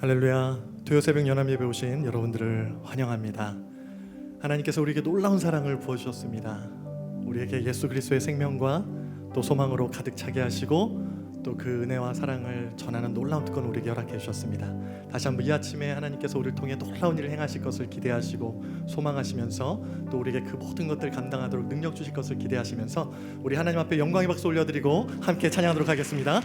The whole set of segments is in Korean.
할렐루야. 도요새벽 연합 예배 오신 여러분들을 환영합니다. 하나님께서 우리에게 놀라운 사랑을 부어 주셨습니다. 우리에게 예수 그리스도의 생명과 또 소망으로 가득 차게 하시고 또 그 은혜와 사랑을 전하는 놀라운 특권 우리에게 허락해 주셨습니다. 다시 한번 이 아침에 하나님께서 우리를 통해 놀라운 일을 행하실 것을 기대하시고 소망하시면서 또 우리에게 그 모든 것들 감당하도록 능력 주실 것을 기대하시면서 우리 하나님 앞에 영광의 박수 올려드리고 함께 찬양하도록 하겠습니다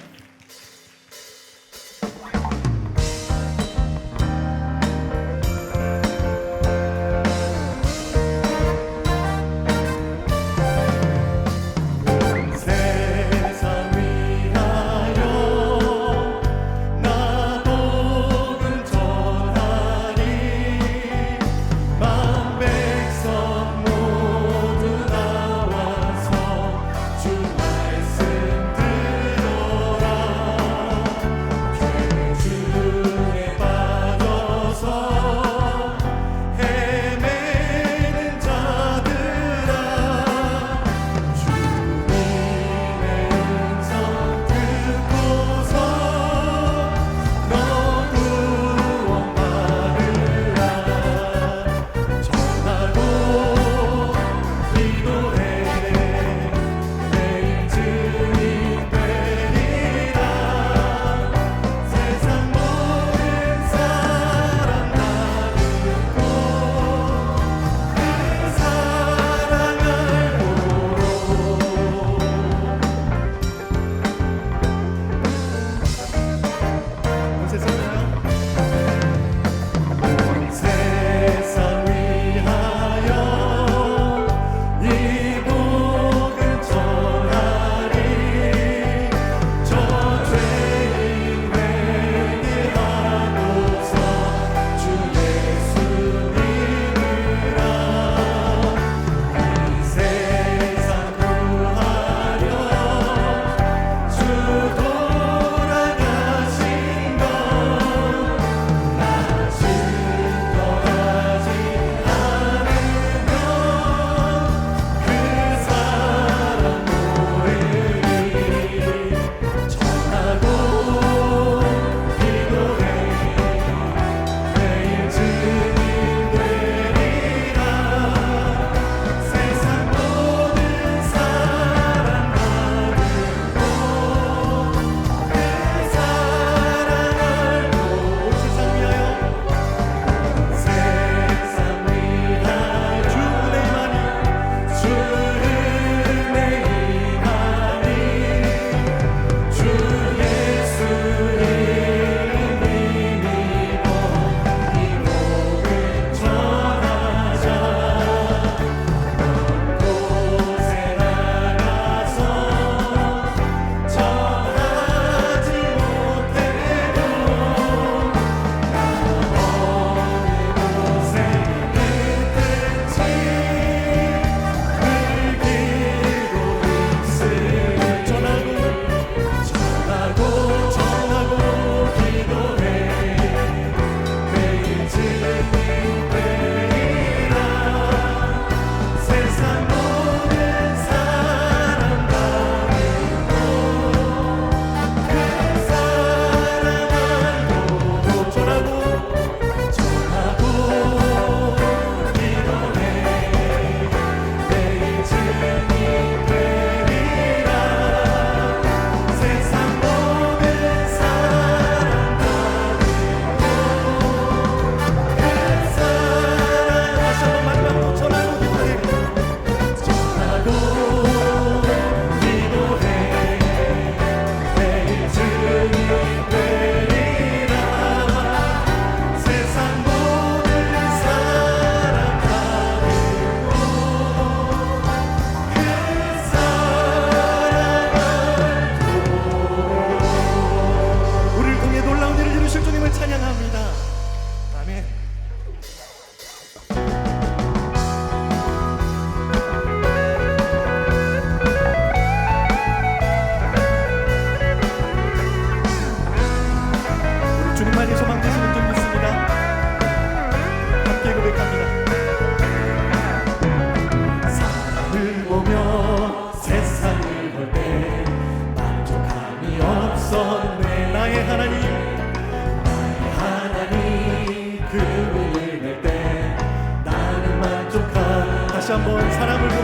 다시 한번 사랑을